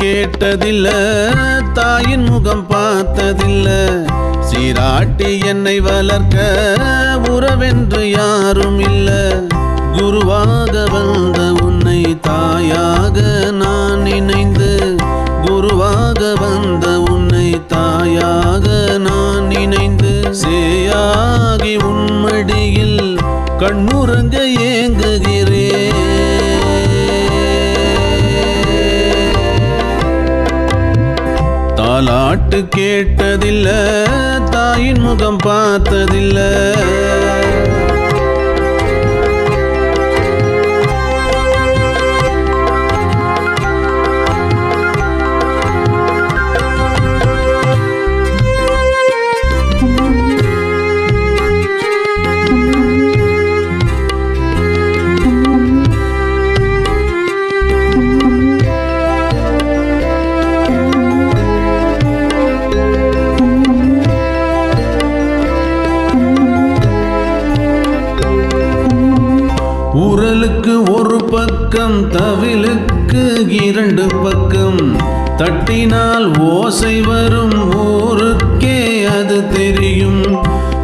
கேட்டதில்ல தாயின் முகம் பார்த்ததில்ல. சீராட்டி என்னை வளர்க்க உறவென்று யாரும் இல்ல குருவாக வந்த உன்னை தாயாக நான் நினைந்து குருவாக வந்த உன்னை தாயாக நான் நினைந்து. சேயாகி உன்மடியில் கண்ணுறங்க தாலாட்டு கேட்டதில்ல தாயின் முகம் பார்த்ததில்லை. பக்கம் தவிலுக்கு இரண்டு பக்கம். தட்டினால் ஓசை வரும் ஊருக்கே அது தெரியும்.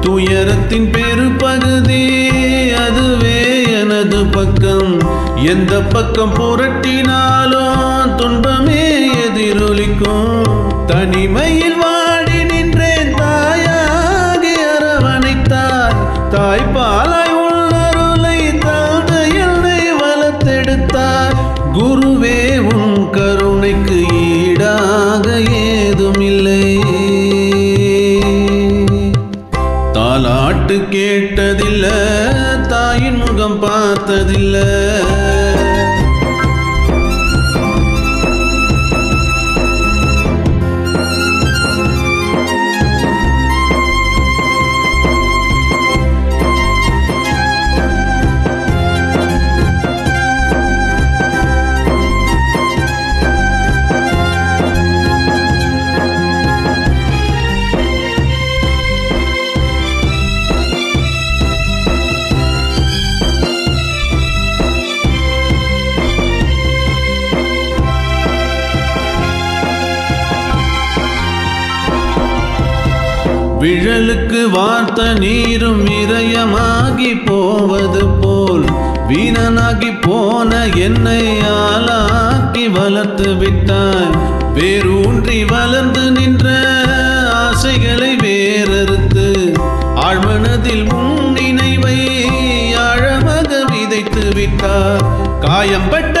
துயரத்தின் பெருபகுதி அதுவே எனது பக்கம். எந்த பக்கம் புரட்டினாலும் துன்பமே எதிரொலிக்கும். தனிமையில் விழலுக்கு வார்த்த நீரும் இதயமாகி போவது போல் வீணனாகி போன என்னை ஆளாக்கி வளர்த்து விட்டாய். வேரூன்றி வளர்ந்து நின்ற ஆசைகளை வேறறுத்து ஆழ்மனதில் முன்னினைவை ஆழமாக விதைத்து விட்டார் காயம்பட்ட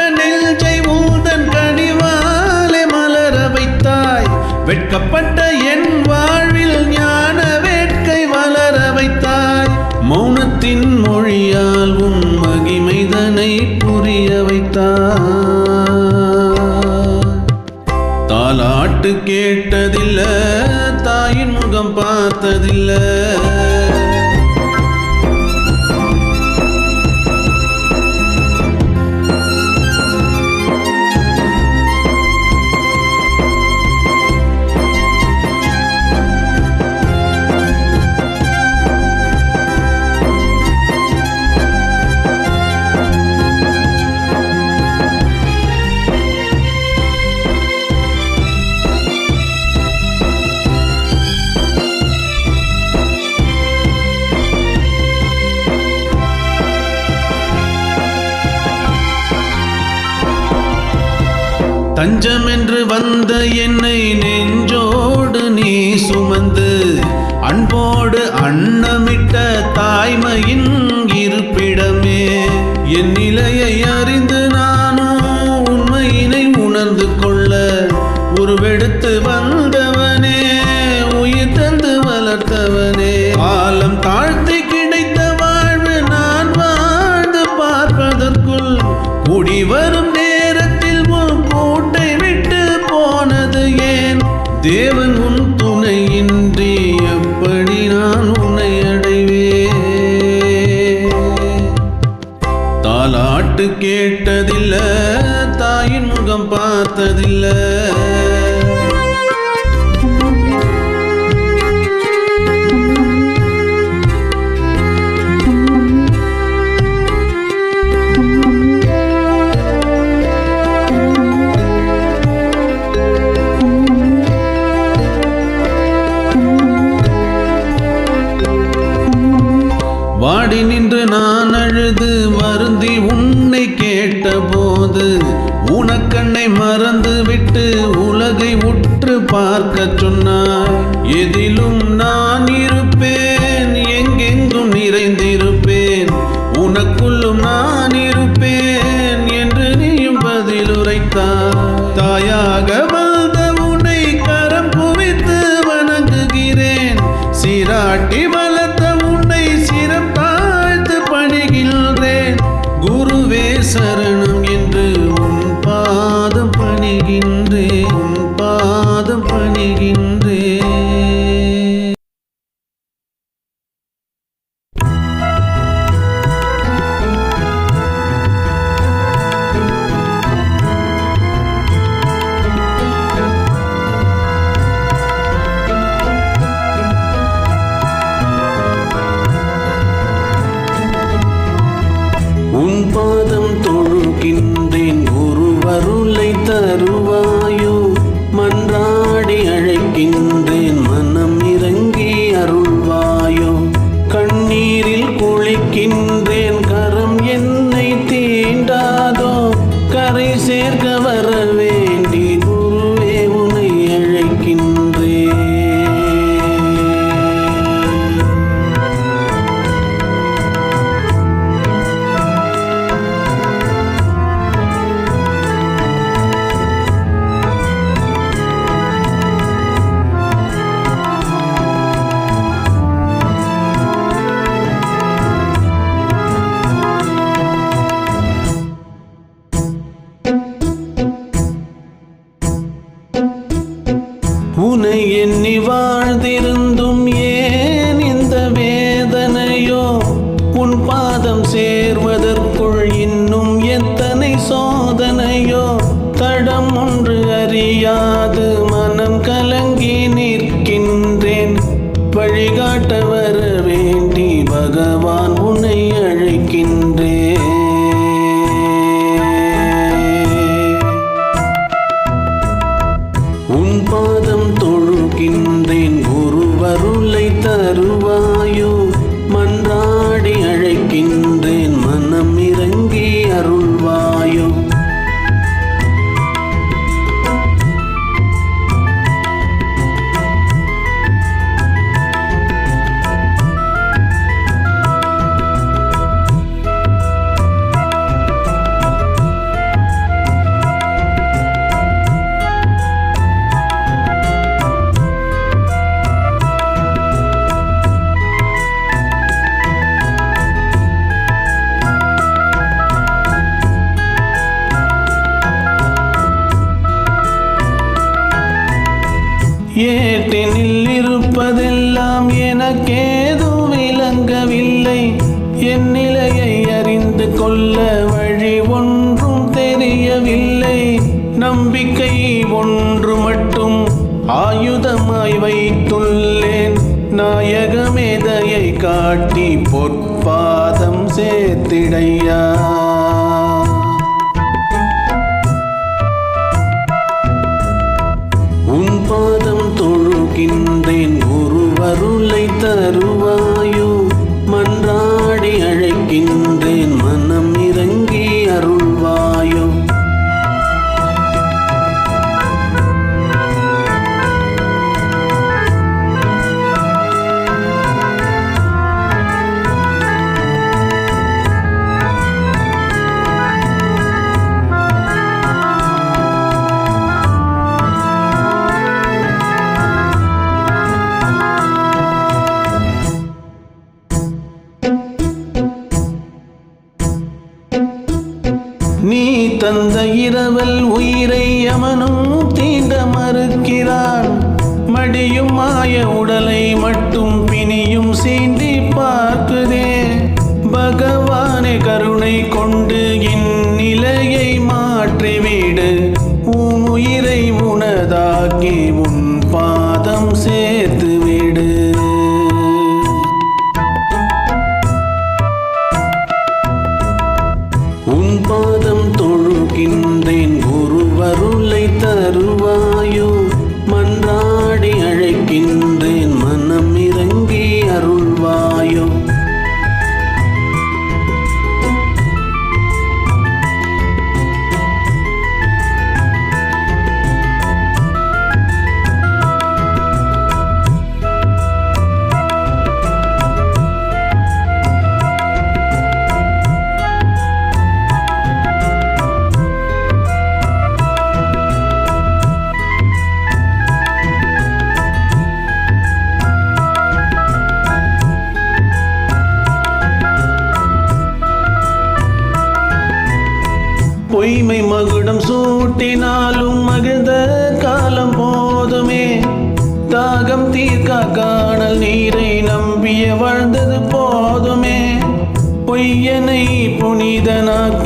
தஞ்சமென்று வந்த என்னை நெஞ்சோடு நீ சுமந்து அன்போடு அன்னமிட்ட தாய்மையின் இருப்பிடமே. என் நிலையை அறிந்து நானும் உண்மையினை உணர்ந்து கொள்ள உருவெடுத்து வந்த பார்த்ததில்ல ஏட்டினில் இருப்பதெல்லாம் எனக்கேதும் விளங்கவில்லை. என் நிலையை அறிந்து கொள்ள வழி ஒன்றும் தெரியவில்லை. நம்பிக்கை ஒன்று மட்டும் ஆயுதமாய் வைத்துள்ளேன். நாயகமேதையை காட்டி பொற்பாதம் சேர்த்திடையா. ತರು நீ தந்த இரவல் உயிரை அவனும் தீண்ட மறுக்கிறான். மடியும் மாய உடலை மட்டும் பிணியும் சீண்டி சூட்டினாலும் மகிழ்ந்த காலம் போதுமே. தாகம் தீர்க்கா காணல் நீரை நம்பிய வாழ்ந்தது போதுமே. பொய்யனை புனிதனாக